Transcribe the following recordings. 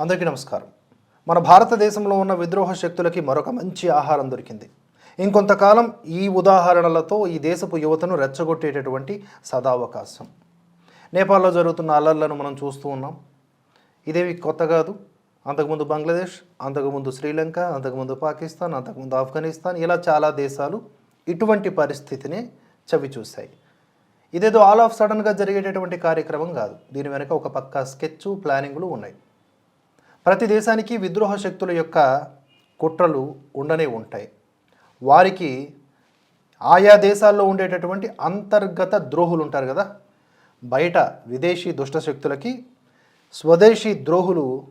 అందరికీ నమస్కారం. మన భారతదేశంలో ఉన్న విద్రోహ శక్తులకి మరొక మంచి ఆహారం దొరికింది. ఇంకొంతకాలం ఈ ఉదాహరణలతో ఈ దేశపు యువతను రెచ్చగొట్టేటటువంటి సదావకాశం. నేపాల్లో జరుగుతున్న అల్లర్లను మనం చూస్తూ ఉన్నాం. ఇదేవి కొత్త కాదు. అంతకుముందు బంగ్లాదేశ్ అంతకుముందు శ్రీలంక అంతకుముందు పాకిస్తాన్ అంతకుముందు ఆఫ్ఘనిస్తాన్ ఇలా చాలా దేశాలు ఇటువంటి పరిస్థితిని చవి చూశాయి. ఇదేదో ఆల్ ఆఫ్ సడన్గా జరిగేటటువంటి కార్యక్రమం కాదు. దీని వెనుక ఒక పక్క స్కెచ్ ప్లానింగ్లు ఉన్నాయి. ప్రతి దేశానికి విద్రోహ శక్తుల యొక్క కుట్రలు ఉండనే ఉంటాయి. వారికి ఆయా దేశాల్లో ఉండేటటువంటి అంతర్గత ద్రోహులు ఉంటారు కదా. బయట విదేశీ దుష్ట శక్తులకి స్వదేశీ ద్రోహులు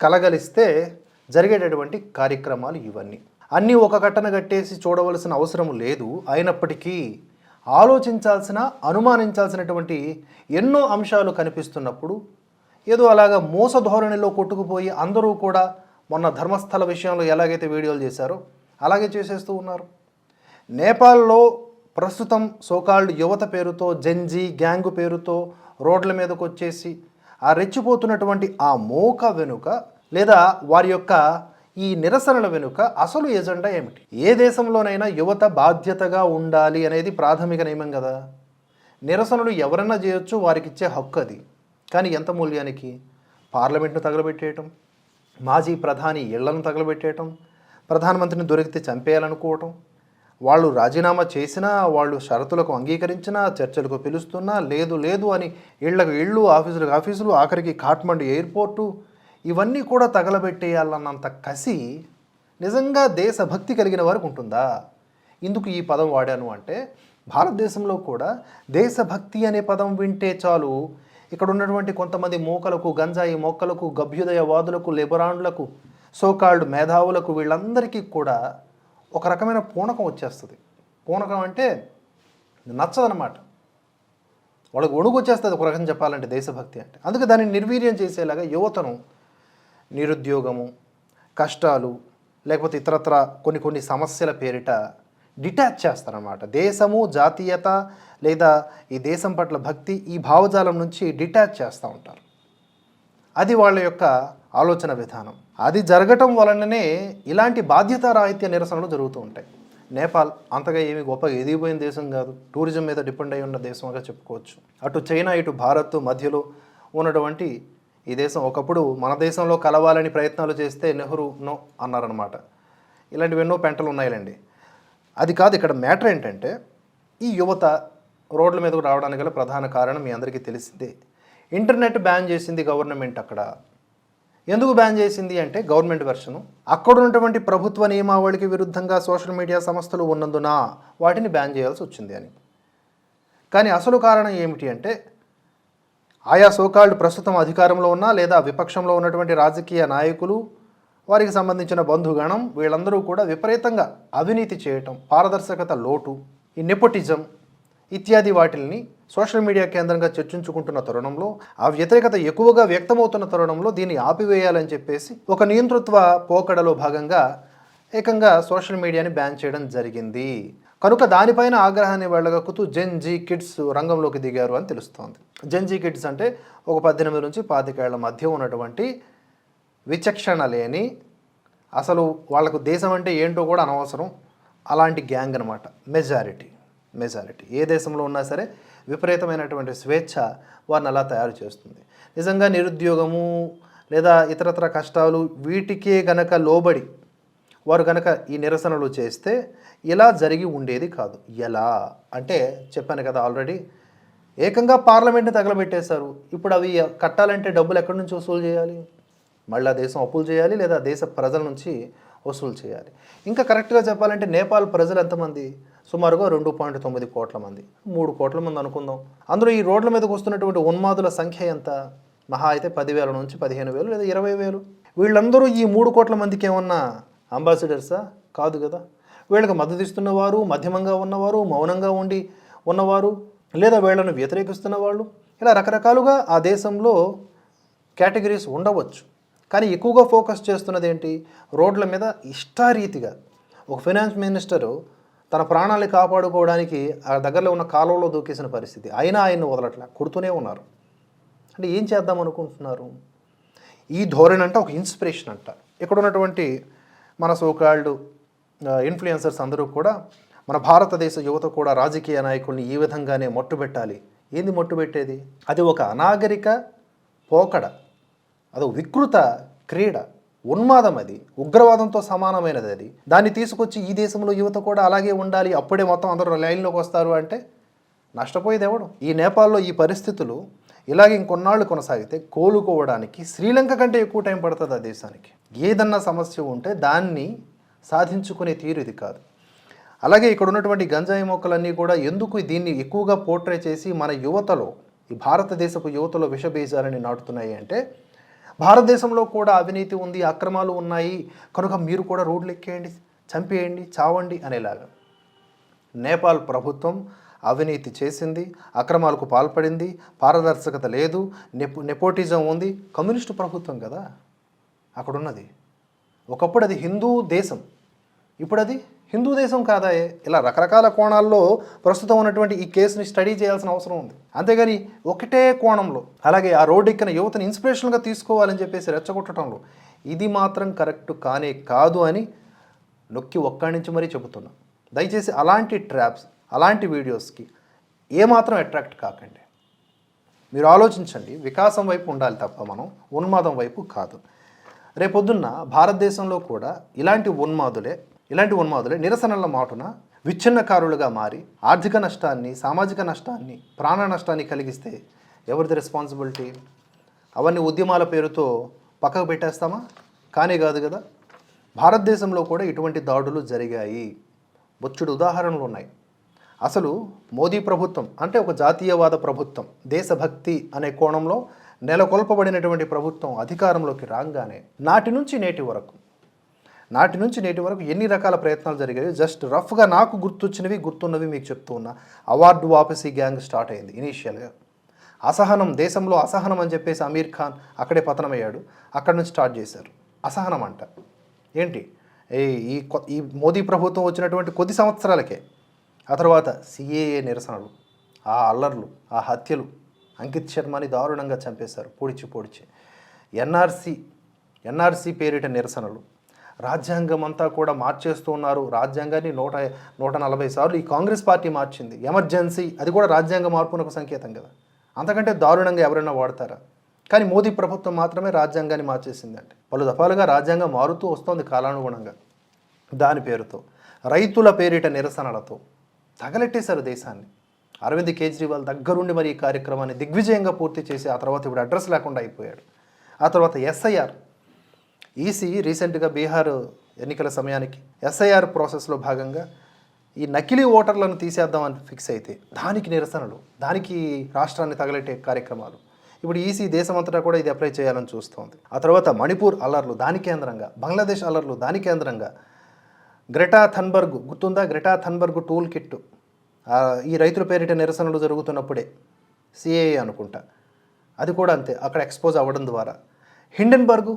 కలగలిస్తే జరిగేటటువంటి కార్యక్రమాలు ఇవన్నీ. అన్నీ ఒక కట్టన కట్టేసి చూడవలసిన అవసరం లేదు. అయినప్పటికీ ఆలోచించాల్సిన అనుమానించాల్సినటువంటి ఎన్నో అంశాలు కనిపిస్తున్నప్పుడు ఏదో అలాగా మోస ధోరణిలో కొట్టుకుపోయి అందరూ కూడా మొన్న ధర్మస్థల విషయంలో ఎలాగైతే వీడియోలు చేశారో అలాగే చేసేస్తూ ఉన్నారు. నేపాల్లో ప్రస్తుతం సోకాల్డ్ యువత పేరుతో జెంజీ గ్యాంగు పేరుతో రోడ్ల మీదకు వచ్చేసి ఆ రెచ్చిపోతున్నటువంటి ఆ మోక వెనుక లేదా వారి యొక్క ఈ నిరసనల వెనుక అసలు ఎజెండా ఏమిటి? ఏ దేశంలోనైనా యువత బాధ్యతగా ఉండాలి అనేది ప్రాథమిక నియమం కదా. నిరసనలు ఎవరైనా చేయొచ్చు వారికి ఇచ్చే హక్కు అది. కానీ ఎంత మూల్యానికి? పార్లమెంట్ను తగలబెట్టేయటం మాజీ ప్రధాని ఇళ్ళను తగలబెట్టేయటం ప్రధానమంత్రిని దొరికితే చంపేయాలనుకోవటం వాళ్ళు రాజీనామా చేసినా వాళ్ళు షరతులకు అంగీకరించినా చర్చలకు పిలుస్తున్నా లేదు లేదు అని ఇళ్ళకు ఇళ్ళు ఆఫీసులకు ఆఫీసులు ఆఖరికి కాఠ్మండు ఎయిర్పోర్టు ఇవన్నీ కూడా తగలబెట్టేయాలన్నంత కసి నిజంగా దేశభక్తి కలిగిన వారికి ఉంటుందా? ఇందుకు ఈ పదం వాడాను అంటే భారతదేశంలో కూడా దేశభక్తి అనే పదం వింటే చాలు ఇక్కడ ఉన్నటువంటి కొంతమంది మూకలకు గంజాయి మొక్కలకు గభ్యుదయవాదులకు లిబరాండ్లకు సోకాల్డ్ మేధావులకు వీళ్ళందరికీ కూడా ఒక రకమైన పూనకం వచ్చేస్తుంది. పూనకం అంటే నచ్చదనమాట వాళ్ళకి వణుకు వచ్చేస్తుంది ఒక రకం చెప్పాలంటే దేశభక్తి అంటే. అందుకే దాన్ని నిర్వీర్యం చేసేలాగా యువతను నిరుద్యోగము కష్టాలు లేకపోతే ఇతరత్ర కొన్ని కొన్ని సమస్యల పేరిట డిటాచ్ చేస్తారన్నమాట. దేశము జాతీయత లేదా ఈ దేశం పట్ల భక్తి ఈ భావజాలం నుంచి డిటాచ్ చేస్తూ ఉంటారు. అది వాళ్ళ యొక్క ఆలోచన విధానం. అది జరగటం వలననే ఇలాంటి బాధ్యతారాహిత్య నిరసనలు జరుగుతూ ఉంటాయి. నేపాల్ అంతగా ఏమి గొప్ప ఎదిగిపోయిన దేశం కాదు. టూరిజం మీద డిపెండ్ అయి ఉన్న దేశంగా చెప్పుకోవచ్చు. అటు చైనా ఇటు భారత్ మధ్యలో ఉన్నటువంటి ఈ దేశం ఒకప్పుడు మన దేశంలో కలవాలని ప్రయత్నాలు చేస్తే నెహ్రూ నో అన్నారనమాట ఇలాంటివి ఎన్నో పెంటలు ఉన్నాయిలండి. అది కాదు ఇక్కడ మ్యాటర్ ఏంటంటే ఈ యువత రోడ్ల మీదకు రావడానికి గల ప్రధాన కారణం మీ అందరికీ తెలిసిందే. ఇంటర్నెట్ బ్యాన్ చేసింది గవర్నమెంట్ అక్కడ. ఎందుకు బ్యాన్ చేసింది అంటే గవర్నమెంట్ వెర్షను అక్కడ ఉన్నటువంటి ప్రభుత్వ నియమావళికి విరుద్ధంగా సోషల్ మీడియా సంస్థలు ఉన్నందున వాటిని బ్యాన్ చేయాల్సి వచ్చింది అని. కానీ అసలు కారణం ఏమిటి అంటే ఆయా సోకాల్డ్ ప్రస్తుతం అధికారంలో ఉన్న లేదా విపక్షంలో ఉన్నటువంటి రాజకీయ నాయకులు వారికి సంబంధించిన బంధుగణం వీళ్ళందరూ కూడా విపరీతంగా అవినీతి చేయటం పారదర్శకత లోటు ఈ నెపోటిజం ఇత్యాది వాటిల్ని సోషల్ మీడియా కేంద్రంగా చర్చించుకుంటున్న తరుణంలో ఆ వ్యతిరేకత ఎక్కువగా వ్యక్తమవుతున్న తరుణంలో దీన్ని ఆపివేయాలని చెప్పేసి ఒక నియంతృత్వ పోకడలో భాగంగా ఏకంగా సోషల్ మీడియాని బ్యాన్ చేయడం జరిగింది. కనుక దానిపైన ఆగ్రహాన్ని వెళ్ళగక్కుతూ జెన్ జీ కిడ్స్ రంగంలోకి దిగారు అని తెలుస్తోంది. జెన్ జీ కిడ్స్ అంటే ఒక పద్దెనిమిది నుంచి పాతికేళ్ళ మధ్య ఉన్నటువంటి విచక్షణ లేని అసలు వాళ్ళకు దేశం అంటే ఏంటో కూడా అనవసరం అలాంటి గ్యాంగ్ అనమాట మెజారిటీ. మెజారిటీ. ఏ దేశంలో ఉన్నా సరే విపరీతమైనటువంటి స్వేచ్ఛ వారిని అలా తయారు చేస్తుంది. నిజంగా నిరుద్యోగము లేదా ఇతరత్ర కష్టాలు వీటికే గనక లోబడి వారు గనక ఈ నిరసనలు చేస్తే ఇలా జరిగి ఉండేది కాదు. ఎలా? అంటే చెప్పాను కదా ఆల్రెడీ ఏకంగా పార్లమెంట్ని తగలబెట్టేశారు. ఇప్పుడు అవి కట్టాలంటే డబ్బులు ఎక్కడి నుంచి వసూలు చేయాలి? మళ్ళీ దేశం అప్పులు చేయాలి లేదా దేశ ప్రజల నుంచి వసూలు చేయాలి? ఇంకా కరెక్ట్గా చెప్పాలంటే నేపాల్ ప్రజలు ఎంతమంది? సుమారుగా రెండు పాయింట్ తొమ్మిది కోట్ల మంది. మూడు కోట్ల మంది అనుకుందాం. అందులో ఈ రోడ్ల మీదకి వస్తున్నటువంటి ఉన్మాదుల సంఖ్య ఎంత? మహా అయితే పదివేల నుంచి పదిహేను వేలు లేదా ఇరవై వేలు. వీళ్ళందరూ ఈ మూడు కోట్ల మందికి ఏమన్నా అంబాసిడర్సా? కాదు కదా. వీళ్ళకి మద్దతిస్తున్నవారు మధ్యమంగా ఉన్నవారు మౌనంగా ఉండి ఉన్నవారు లేదా వీళ్ళను వ్యతిరేకిస్తున్న వాళ్ళు. ఇలా రకరకాలుగా ఆ దేశంలో కేటగిరీస్ ఉండవచ్చు. కానీ ఎక్కువగా ఫోకస్ చేస్తున్నది ఏంటి? రోడ్ల మీద ఇష్టారీతిగా ఒక ఫైనాన్స్ మినిస్టరు తన ప్రాణాన్ని కాపాడుకోవడానికి ఆ దగ్గరలో ఉన్న కాలువలో దూకేసిన పరిస్థితి. అయినా ఆయన్ని వదలట్లే. కొడుతూనే ఉన్నారు. అంటే ఏం చేద్దాం అనుకుంటున్నారు? ఈ ధోరణి అంట ఒక ఇన్స్పిరేషన్ అంట. ఇక్కడ ఉన్నటువంటి మన సోకాల్డ్ ఇన్ఫ్లుయెన్సర్స్ అందరూ కూడా మన భారతదేశ యువత కూడా రాజకీయ నాయకుల్ని ఈ విధంగానే మట్టుబెట్టాలి ఏంది మట్టుబెట్టేది అది ఒక అనాగరిక పోకడ. అది వికృత క్రీడ. ఉన్మాదం అది. ఉగ్రవాదంతో సమానమైనది అది. దాన్ని తీసుకొచ్చి ఈ దేశంలో యువత కూడా అలాగే ఉండాలి అప్పుడే మొత్తం అందరూ లైన్లోకి వస్తారు అంటే నష్టపోయేది ఎవడు ఈ నేపాల్లో ఈ పరిస్థితులు ఇలాగే ఇంకొన్నాళ్ళు కొనసాగితే కోలుకోవడానికి శ్రీలంక కంటే ఎక్కువ టైం పడుతుంది ఆ దేశానికి. ఏదన్నా సమస్య ఉంటే దాన్ని సాధించుకునే తీరు ఇది కాదు. అలాగే ఇక్కడ ఉన్నటువంటి గంజాయి మొక్కలన్నీ కూడా ఎందుకు దీన్ని ఎక్కువగా పోర్ట్రే చేసి మన యువతలో ఈ భారతదేశపు యువతలో విషబీజాలని నాటుతున్నాయి అంటే భారతదేశంలో కూడా అవినీతి ఉంది అక్రమాలు ఉన్నాయి. కనుక మీరు కూడా రోడ్లు ఎక్కేయండి చంపేయండి చావండి అనేలాగా. నేపాల్ ప్రభుత్వం అవినీతి చేసింది అక్రమాలకు పాల్పడింది పారదర్శకత లేదు నెపో నెపోటిజం ఉంది. కమ్యూనిస్టు ప్రభుత్వం కదా అక్కడున్నది. ఒకప్పుడు అది హిందూ దేశం ఇప్పుడు అది హిందూ దేశం కాదా? ఇలా రకరకాల కోణాల్లో ప్రస్తుతం ఉన్నటువంటి ఈ కేసుని స్టడీ చేయాల్సిన అవసరం ఉంది. అంతేగాని ఒకటే కోణంలో అలాగే ఆ రోడ్డు ఎక్కిన యువతని ఇన్స్పిరేషన్గా తీసుకోవాలని చెప్పేసి రెచ్చగొట్టడంలో ఇది మాత్రం కరెక్ట్ కానే కాదు అని నొక్కి ఒక్కడి నుంచి మరీ చెబుతున్నా. దయచేసి అలాంటి ట్రాప్స్ అలాంటి వీడియోస్కి ఏమాత్రం అట్రాక్ట్ కాకండి. మీరు ఆలోచించండి వికాసం వైపు ఉండాలి తప్ప మనం ఉన్మాదం వైపు కాదు. రేపొద్దున్న భారతదేశంలో కూడా ఇలాంటి ఉన్మాదులే ఇలాంటి ఉన్మాదులే నిరసనల మాటున విచ్ఛిన్నకారులుగా మారి ఆర్థిక నష్టాన్ని సామాజిక నష్టాన్ని ప్రాణ నష్టాన్ని కలిగిస్తే ఎవరిది రెస్పాన్సిబిలిటీ అవన్నీ ఉద్యమాల పేరుతో పక్కకు పెట్టేస్తామా? కానీ కాదు కదా. భారతదేశంలో కూడా ఇటువంటి దాడులు జరిగాయి. బొచ్చుడు ఉదాహరణలు ఉన్నాయి. అసలు మోదీ ప్రభుత్వం అంటే ఒక జాతీయవాద ప్రభుత్వం దేశభక్తి అనే కోణంలో నెలకొల్పబడినటువంటి ప్రభుత్వం అధికారంలోకి రాగానే నాటి నుంచి నేటి వరకు నాటి నుంచి నేటి వరకు ఎన్ని రకాల ప్రయత్నాలు జరిగాయి జస్ట్ రఫ్గా నాకు గుర్తొచ్చినవి గుర్తున్నవి మీకు చెప్తూ ఉన్నా. అవార్డు వాపసీ గ్యాంగ్ స్టార్ట్ అయింది ఇనీషియల్గా. అసహనం దేశంలో అసహనం అని చెప్పేసి అమీర్ ఖాన్ అక్కడే పతనమయ్యాడు. అక్కడ నుంచి స్టార్ట్ చేశారు. అసహనం అంట. ఏంటి? ఈ ఈ ఈ మోదీ ప్రభుత్వం వచ్చినటువంటి కొద్ది సంవత్సరాలకే. ఆ తర్వాత సిఏఏ నిరసనలు ఆ అల్లర్లు ఆ హత్యలు. అంకిత్ శర్మని దారుణంగా చంపేశారు. పొడిచి పొడిచి. ఎన్ఆర్సి ఎన్ఆర్సి పేరిట నిరసనలు. రాజ్యాంగం అంతా కూడా మార్చేస్తూ ఉన్నారు. రాజ్యాంగాన్ని నూట నూట నలభై సార్లు ఈ కాంగ్రెస్ పార్టీ మార్చింది. ఎమర్జెన్సీ అది కూడా రాజ్యాంగ మార్పునకు సంకేతం కదా. అంతకంటే దారుణంగా ఎవరైనా వాడతారా? కానీ మోదీ ప్రభుత్వం మాత్రమే రాజ్యాంగాన్ని మార్చేసిందంటే. పలు దఫాలుగా రాజ్యాంగం మారుతూ వస్తోంది కాలానుగుణంగా. దాని పేరుతో రైతుల పేరిట నిరసనలతో తగలెట్టేశారు దేశాన్ని. అరవింద్ కేజ్రీవాల్ దగ్గరుండి మరి ఈ కార్యక్రమాన్ని దిగ్విజయంగా పూర్తి చేసి ఆ తర్వాత ఇప్పుడు అడ్రస్ లేకుండా అయిపోయాడు. ఆ తర్వాత ఎస్ఐఆర్ ఈసీ రీసెంట్గా బీహార్ ఎన్నికల సమయానికి ఎస్ఐఆర్ ప్రాసెస్లో భాగంగా ఈ నకిలీ ఓటర్లను తీసేద్దామని ఫిక్స్ అయితే దానికి నిరసనలు దానికి రాష్ట్రాన్ని తగలెట్టే కార్యక్రమాలు. ఇప్పుడు ఈసీ దేశమంతటా కూడా ఇది అప్లై చేయాలని చూస్తోంది. ఆ తర్వాత మణిపూర్ అల్లర్లు దాని కేంద్రంగా బంగ్లాదేశ్ అల్లర్లు దాని కేంద్రంగా. గ్రెటా థన్బర్గ్ గుర్తుందా? Greta Thunberg tool kit. ఈ రైతుల పేరిట నిరసనలు జరుగుతున్నప్పుడే సిఏఏ అనుకుంటా. అది కూడా అంతే అక్కడ ఎక్స్పోజ్ అవ్వడం ద్వారా. హిండెన్బర్గు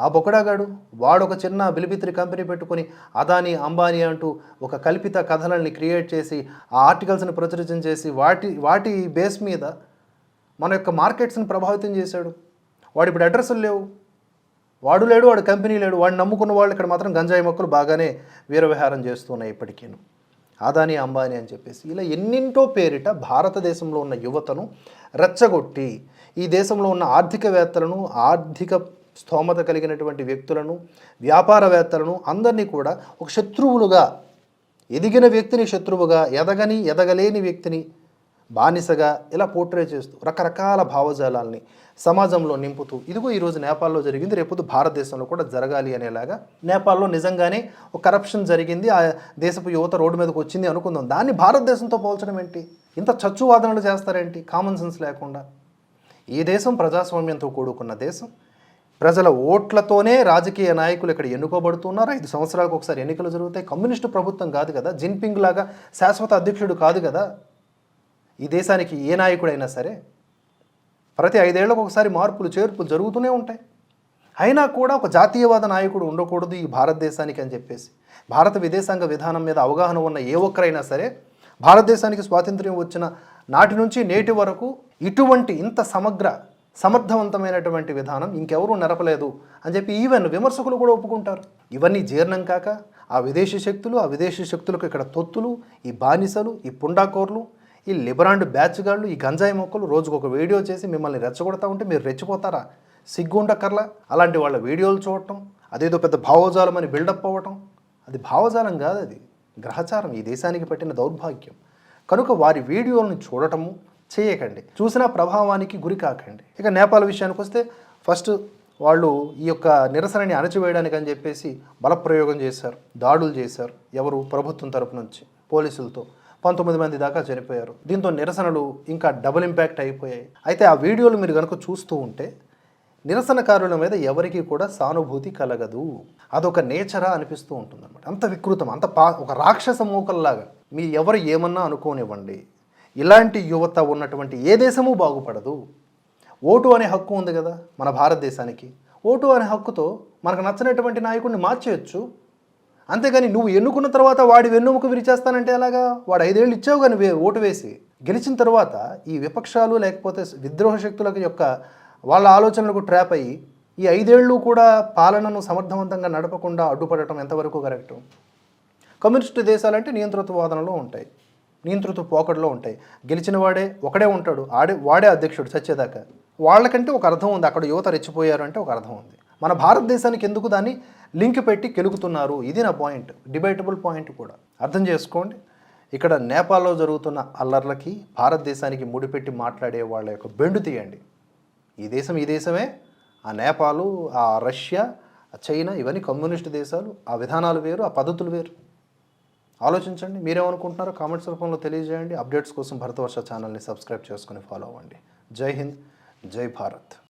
ఆ బొకడాగాడు వాడు ఒక చిన్న బిలిబిత్రి కంపెనీ పెట్టుకొని అదాని అంబానీ అంటూ ఒక కల్పిత కథలని క్రియేట్ చేసి ఆ ఆర్టికల్స్ని ప్రచురించం చేసి వాటి వాటి బేస్ మీద మన యొక్క మార్కెట్స్ని ప్రభావితం చేశాడు. వాడు ఇప్పుడు అడ్రస్లు లేవు. వాడు లేడు వాడు కంపెనీ లేడు. వాడు నమ్ముకున్న వాళ్ళు ఇక్కడ మాత్రం గంజాయి మొక్కలు బాగానే వీరవిహారం చేస్తున్నాయి ఇప్పటికీను. ఆదాని అంబానీ అని చెప్పేసి ఇలా ఎన్నింటో పేరిట భారతదేశంలో ఉన్న యువతను రెచ్చగొట్టి ఈ దేశంలో ఉన్న ఆర్థికవేత్తలను ఆర్థిక స్తోమత కలిగినటువంటి వ్యక్తులను వ్యాపారవేత్తలను అందరినీ కూడా ఒక శత్రువులుగా ఎదిగిన వ్యక్తిని శత్రువుగా ఎదగని ఎదగలేని వ్యక్తిని బానిసగా ఇలా పోర్ట్రే చేస్తూ రకరకాల భావజాలాల్ని సమాజంలో నింపుతూ ఇదిగో ఈరోజు నేపాల్లో జరిగింది రేపు భారతదేశంలో కూడా జరగాలి అనేలాగా నేపాల్లో నిజంగానే ఒక కరప్షన్ జరిగింది ఆ దేశపు యువత రోడ్డు మీదకి వచ్చింది అనుకుందాం. దాన్ని భారతదేశంతో పోల్చడం ఏంటి? ఇంత చచ్చు వాదనలు చేస్తారేంటి? కామన్ సెన్స్ లేకుండా. ఈ దేశం ప్రజాస్వామ్యంతో కూడుకున్న దేశం. ప్రజల ఓట్లతోనే రాజకీయ నాయకులు ఇక్కడ ఎన్నుకోబడుతున్నారు. ఐదు సంవత్సరాలకు ఒకసారి ఎన్నికలు జరుగుతాయి. కమ్యూనిస్టు ప్రభుత్వం కాదు కదా. జిన్పింగ్ లాగా శాశ్వత అధ్యక్షుడు కాదు కదా. ఈ దేశానికి ఏ నాయకుడైనా సరే ప్రతి ఐదేళ్ళకు ఒకసారి మార్పులు చేర్పులు జరుగుతూనే ఉంటాయి. అయినా కూడా ఒక జాతీయవాద నాయకుడు ఉండకూడదు ఈ భారతదేశానికి అని చెప్పేసి. భారత విదేశాంగ విధానం మీద అవగాహన ఉన్న ఏ ఒక్కరైనా సరే భారతదేశానికి స్వాతంత్ర్యం వచ్చిన నాటి నుంచి నేటి వరకు ఇటువంటి ఇంత సమగ్ర సమర్థవంతమైనటువంటి విధానం ఇంకెవరూ నెరపలేదు అని చెప్పి ఈవెన్ విమర్శకులు కూడా ఒప్పుకుంటారు. ఇవన్నీ జీర్ణం కాక ఆ విదేశీ శక్తులు ఆ విదేశీ శక్తులకు ఇక్కడ తొత్తులు ఈ బానిసలు ఈ పుండాకోర్లు ఈ లిబరాండ్ బ్యాచ్గాళ్ళు ఈ గంజాయి మొక్కలు రోజుకు ఒక వీడియో చేసి మిమ్మల్ని రెచ్చగొడతా ఉంటే మీరు రెచ్చిపోతారా? సిగ్గుండకర్లా అలాంటి వాళ్ళ వీడియోలు చూడటం అదేదో పెద్ద భావజాలం అని బిల్డప్ అవ్వటం అది భావజాలం కాదు అది. గ్రహచారం ఈ దేశానికి పట్టిన దౌర్భాగ్యం. కనుక వారి వీడియోలను చూడటము చేయకండి. చూసిన ప్రభావానికి గురి కాకండి. ఇక నేపాల్ విషయానికి వస్తే ఫస్ట్ వాళ్ళు ఈ యొక్క నిరసనని అణచివేయడానికి అని చెప్పేసి బలప్రయోగం చేశారు దాడులు చేశారు ఎవరు ప్రభుత్వం తరపు నుంచి పోలీసులతో. పంతొమ్మిది మంది దాకా చనిపోయారు. దీంతో నిరసనలు ఇంకా డబుల్ ఇంపాక్ట్ అయిపోయాయి. అయితే ఆ వీడియోలు మీరు కనుక చూస్తూ ఉంటే నిరసనకారుల మీద ఎవరికి కూడా సానుభూతి కలగదు. అదొక నేచరా అనిపిస్తూ ఉంటుంది అనమాట అంత వికృతం అంత పా ఒక రాక్షస మూకల్లాగా. మీరు ఎవరు ఏమన్నా అనుకోనివ్వండి. ఇలాంటి యువత ఉన్నటువంటి ఏ దేశము బాగుపడదు. ఓటు అనే హక్కు ఉంది కదా మన భారతదేశానికి. ఓటు అనే హక్కుతో మనకు నచ్చినటువంటి నాయకుడిని మార్చేయచ్చు. అంతేగాని నువ్వు ఎన్నుకున్న తర్వాత వాడి వెన్నుముక విరిచేస్తానంటే ఎలాగా? వాడు ఐదేళ్ళు ఇచ్చావు కానీ వే ఓటు వేసి. గెలిచిన తర్వాత ఈ విపక్షాలు లేకపోతే విద్రోహ శక్తుల యొక్క వాళ్ళ ఆలోచనలకు ట్రాప్ అయ్యి ఈ ఐదేళ్ళు కూడా పాలనను సమర్థవంతంగా నడపకుండా అడ్డుపడటం ఎంతవరకు కరెక్టు? కమ్యూనిస్టు దేశాలంటే నియంతృత్వ వాదనలో ఉంటాయి. నియంతృత్వ పోకడలో ఉంటాయి. గెలిచిన వాడే ఒకడే ఉంటాడు. ఆడే వాడే అధ్యక్షుడు చచ్చేదాకా. వాళ్ళకంటే ఒక అర్థం ఉంది. అక్కడ యువత రెచ్చిపోయారు అంటే ఒక అర్థం ఉంది. మన భారతదేశానికి ఎందుకు దాన్ని లింక్ పెట్టి కెలుకుతున్నారు? ఇది నా పాయింట్. డిబేటబుల్ పాయింట్ కూడా. అర్థం చేసుకోండి. ఇక్కడ నేపాల్లో జరుగుతున్న అల్లర్లకి భారతదేశానికి ముడిపెట్టి మాట్లాడే వాళ్ళ యొక్క బెండు తీయండి. ఈ దేశం ఈ దేశమే. ఆ నేపాలు ఆ రష్యా చైనా ఇవన్నీ కమ్యూనిస్ట్ దేశాలు. ఆ విధానాలు వేరు ఆ పద్ధతులు వేరు. ఆలోచించండి. మీరేమనుకుంటున్నారో కామెంట్స్ రూపంలో తెలియజేయండి. అప్డేట్స్ కోసం భరతవర్ష ఛానల్ని సబ్స్క్రైబ్ చేసుకొని ఫాలో అవ్వండి. జై హింద్ జై భారత్.